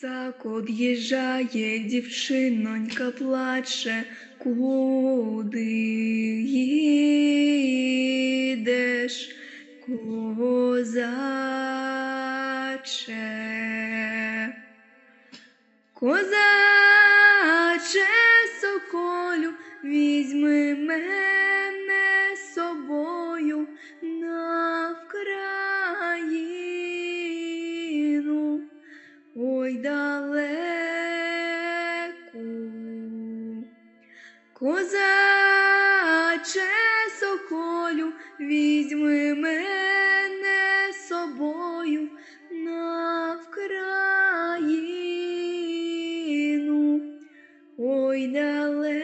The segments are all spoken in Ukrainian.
Так од'їжджає дівчинонька плаче, куди їдеш, козаче. Козаче соколю, візьми мене далеку. Козаче соколю, візьми мене собою на Вкраїну, ой далеку.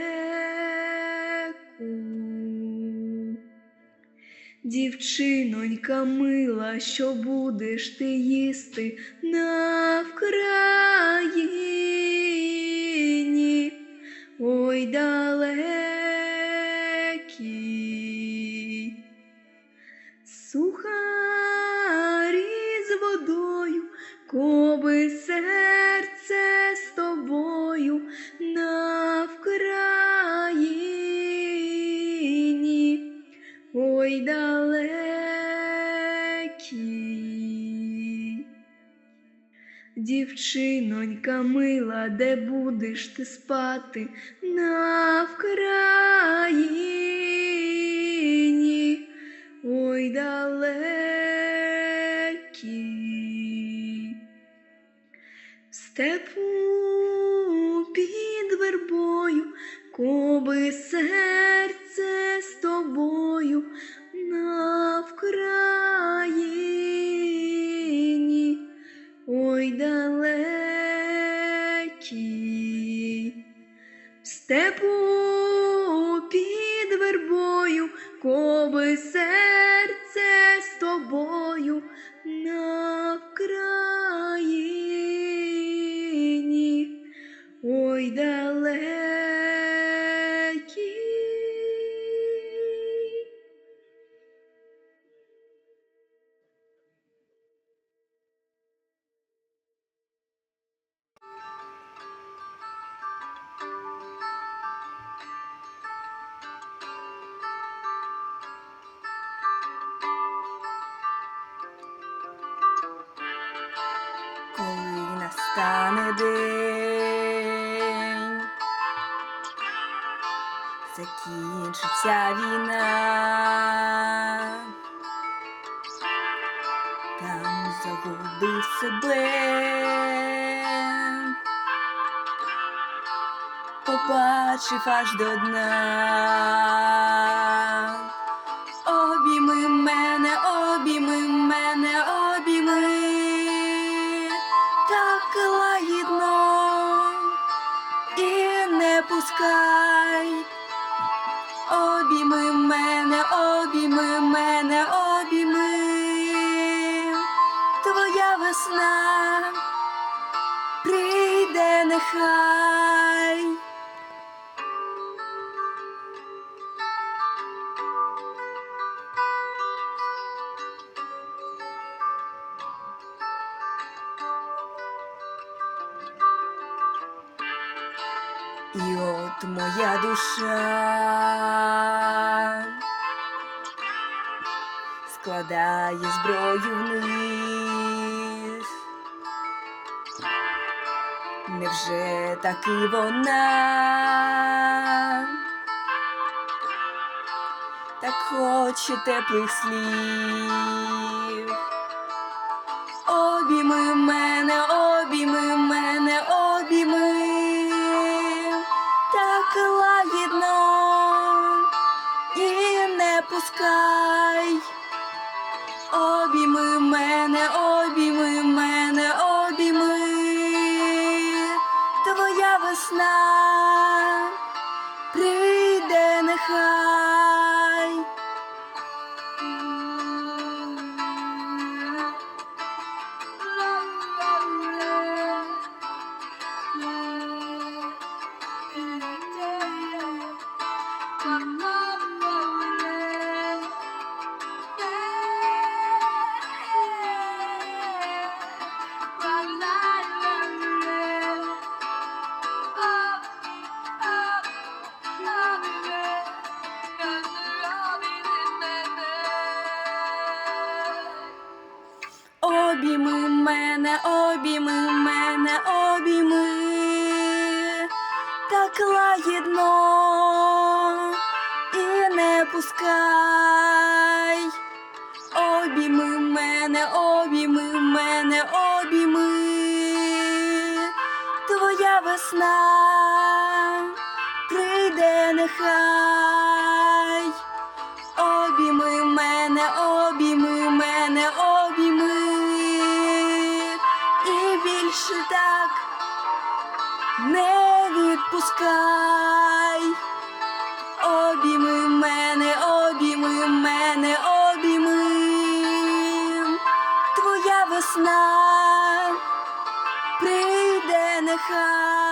Дівчинонька мила, що будеш ти їсти Дівчинонька мила, де будеш ти спати на Вкраїні, ой далекій. В В степу під вербою, коби день, закінчиться війна, там загубив себе, побачив аж до дна. Обійми мене, обійми мене, не пускай. Обійми мене, обійми мене, обійми, твоя весна прийде нехай. Душа складає зброю вниз. Невже таки вона так хоче теплих слів? більше так не відпускай, обійми мене, обійми мене, обійми твоя весна прийде нехай.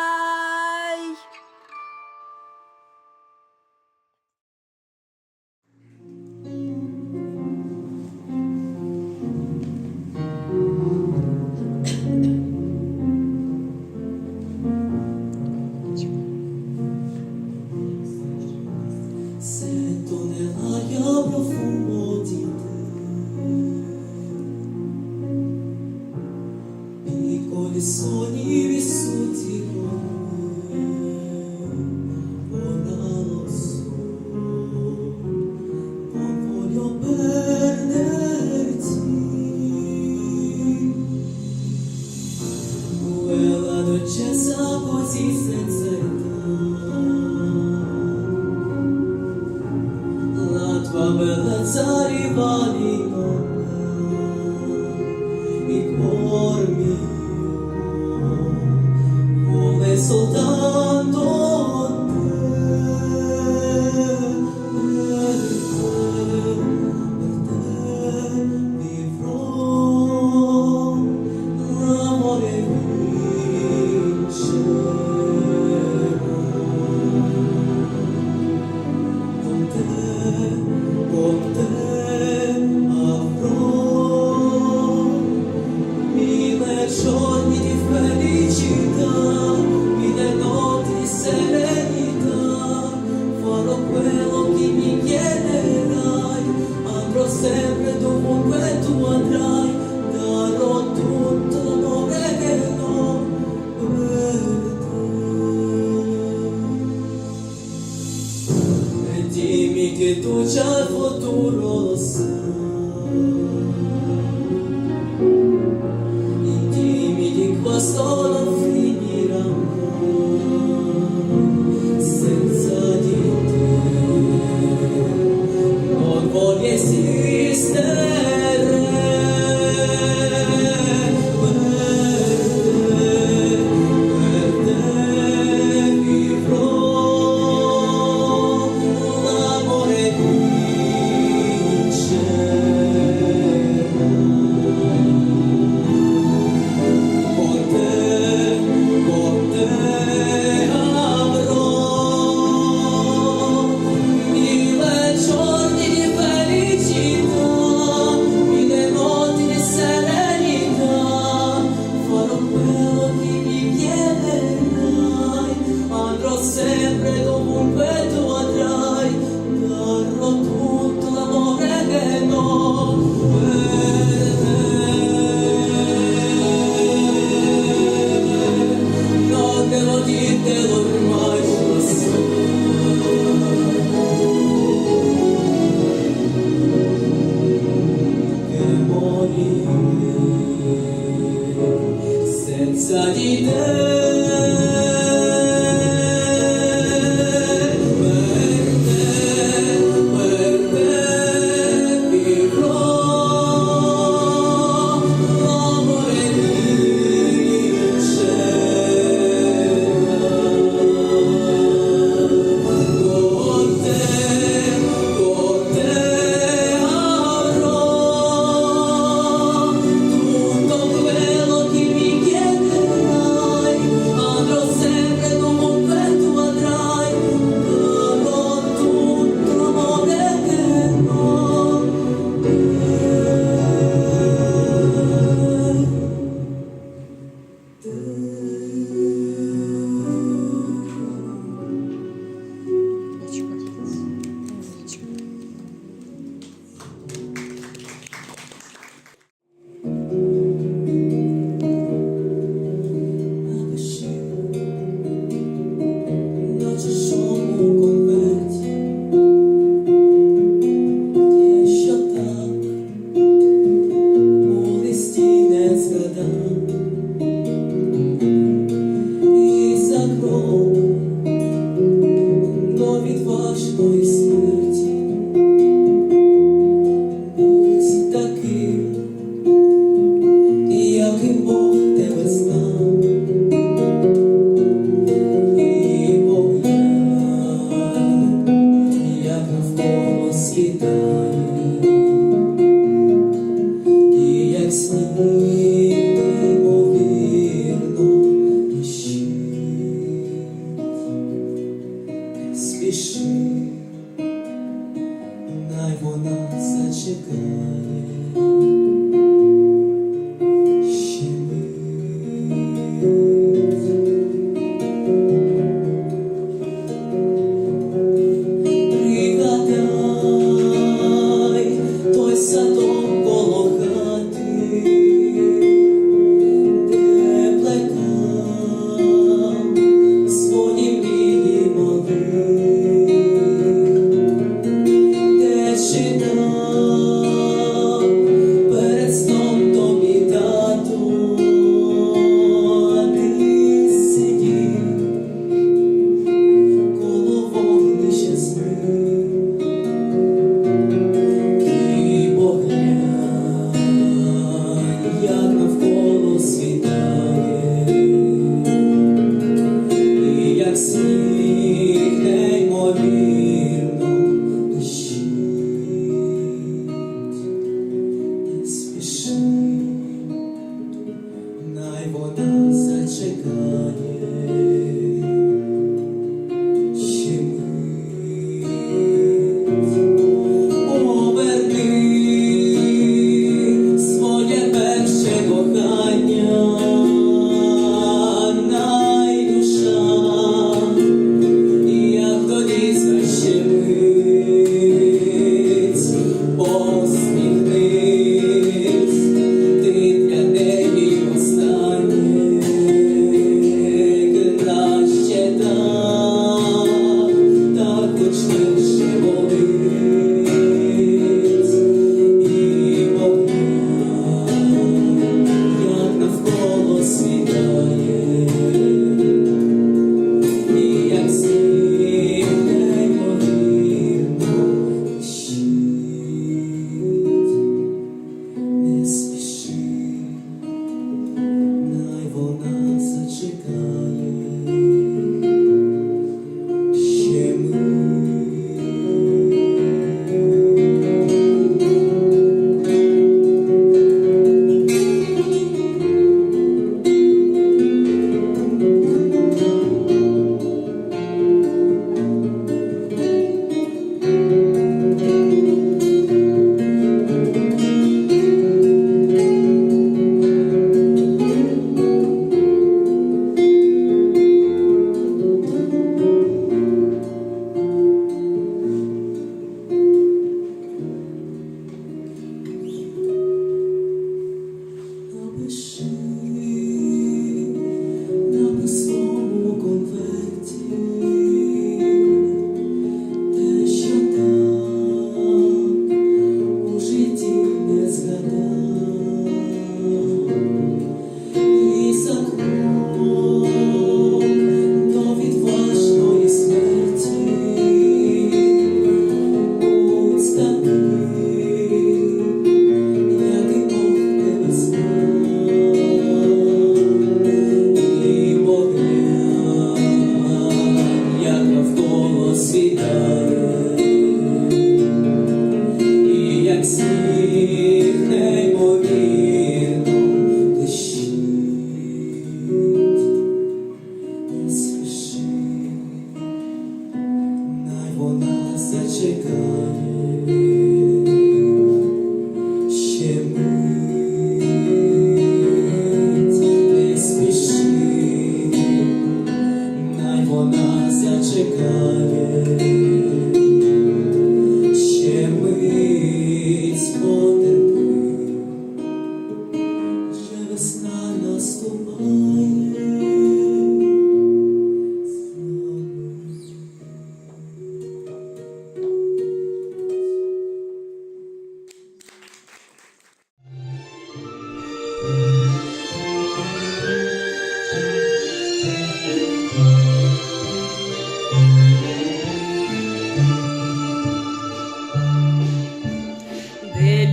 che tu già il futuro lo sai. I timidi qua sono figli. Sadece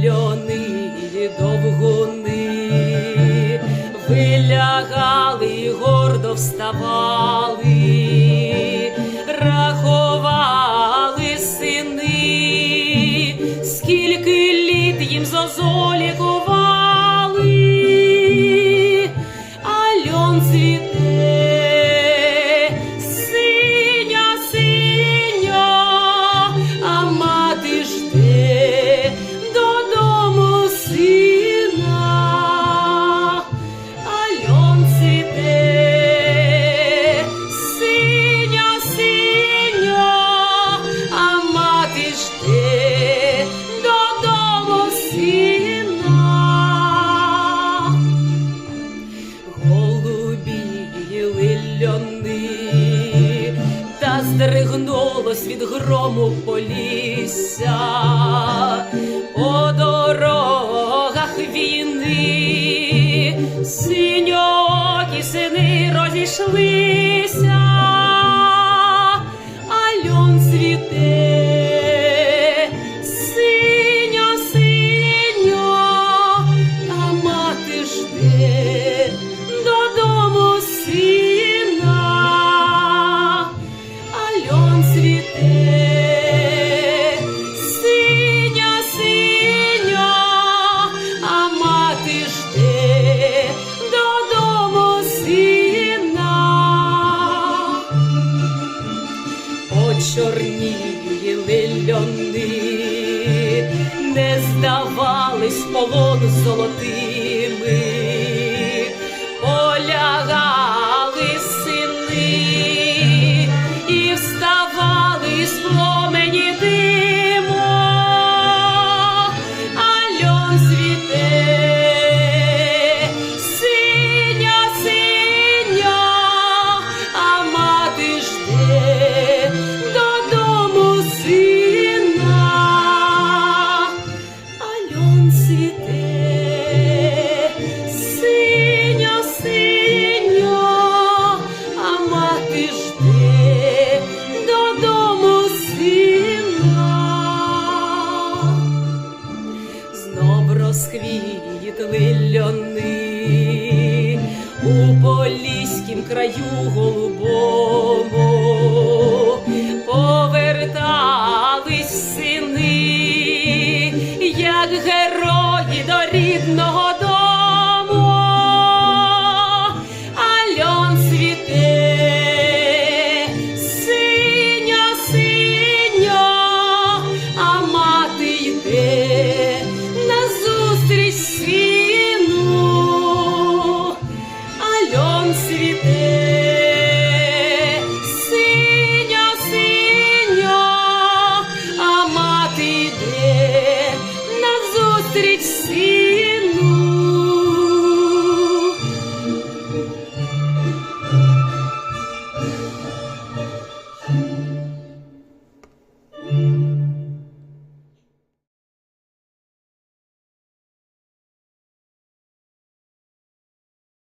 льони довгуни вилягали, гордо вставали, грому полісся, по дорогах війни, синьокі сини розійшлися,